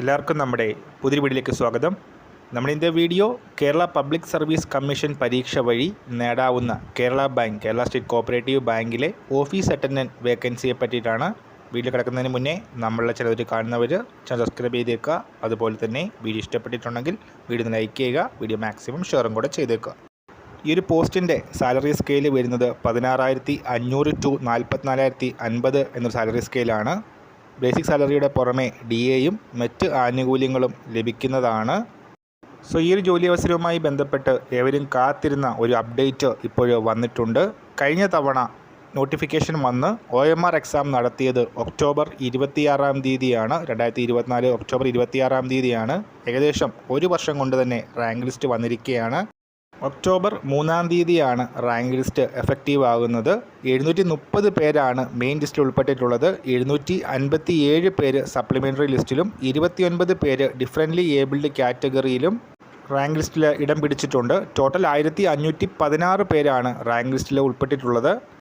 എല്ലാവർക്കും നമ്മുടെ പുതിയ വീഡിയോയിലേക്ക് സ്വാഗതം. നമ്മുടെ video Kerala public service commission പരീക്ഷ വഴി നേടാവുന്ന Kerala bank Kerala state cooperative ബാങ്കിലെ ഓഫീസ് അറ്റൻഡന്റ് വേക്കൻസിയെ പറ്റിയിട്ടാണ് വീഡിയോ കിടക്കുന്നതിന് മുന്നേ നമ്മളുടെ ചിലവർ കാണുന്നവർ ചാനൽ സബ്സ്ക്രൈബ് ചെയ്തേക്കുക. അതുപോലെ തന്നെ വീഡിയോ ഇഷ്ടപ്പെട്ടിട്ടുണ്ടെങ്കിൽ വീഡിയോ ലൈക്ക് ചെയ്യുക വീഡിയോ മാക്സിമം ഷെയറും കൂടെ ചെയ്തേക്കുക. ഈ ഒരു പോസ്റ്റിന്റെ സാലറി സ്കെയിൽ വരുന്നത് പതിനാറായിരത്തി അഞ്ഞൂറ് ടു നാൽപ്പത്തിനാലായിരത്തി അൻപത് എന്നൊരു സാലറി സ്കെയിലാണ് ബേസിക് സാലറിയുടെ പുറമെ ഡി എയും മറ്റ് ആനുകൂല്യങ്ങളും ലഭിക്കുന്നതാണ്. സോ ഈ ഒരു ജോലി അവസരവുമായി ബന്ധപ്പെട്ട് ഏവരും കാത്തിരുന്ന ഒരു അപ്ഡേറ്റ് ഇപ്പോൾ വന്നിട്ടുണ്ട്. കഴിഞ്ഞ തവണ നോട്ടിഫിക്കേഷൻ വന്ന് ഒ എം ആർ എക്സാം നടത്തിയത് ഒക്ടോബർ ഇരുപത്തിയാറാം തീയതിയാണ്. രണ്ടായിരത്തി ഇരുപത്തിനാല് ഒക്ടോബർ ഇരുപത്തിയാറാം തീയതിയാണ്. ഏകദേശം ഒരു വർഷം കൊണ്ട് തന്നെ റാങ്ക് ലിസ്റ്റ് വന്നിരിക്കുകയാണ്. ഒക്ടോബർ മൂന്നാം തീയതിയാണ് റാങ്ക് ലിസ്റ്റ് എഫക്റ്റീവ് ആകുന്നത് എഴുന്നൂറ്റി മുപ്പത് പേരാണ് മെയിൻ ലിസ്റ്റിൽ ഉൾപ്പെട്ടിട്ടുള്ളത്. എഴുന്നൂറ്റി അൻപത്തി ഏഴ് പേര് സപ്ലിമെന്ററി ലിസ്റ്റിലും ഇരുപത്തിയൊൻപത് പേര് ഡിഫറന്റ്ലി ഏബിൾഡ് കാറ്റഗറിയിലും റാങ്ക് ലിസ്റ്റിൽ ഇടം പിടിച്ചിട്ടുണ്ട്. ടോട്ടൽ ആയിരത്തി അഞ്ഞൂറ്റി പതിനാറ് പേരാണ് റാങ്ക് ലിസ്റ്റിൽ ഉൾപ്പെട്ടിട്ടുള്ളത്.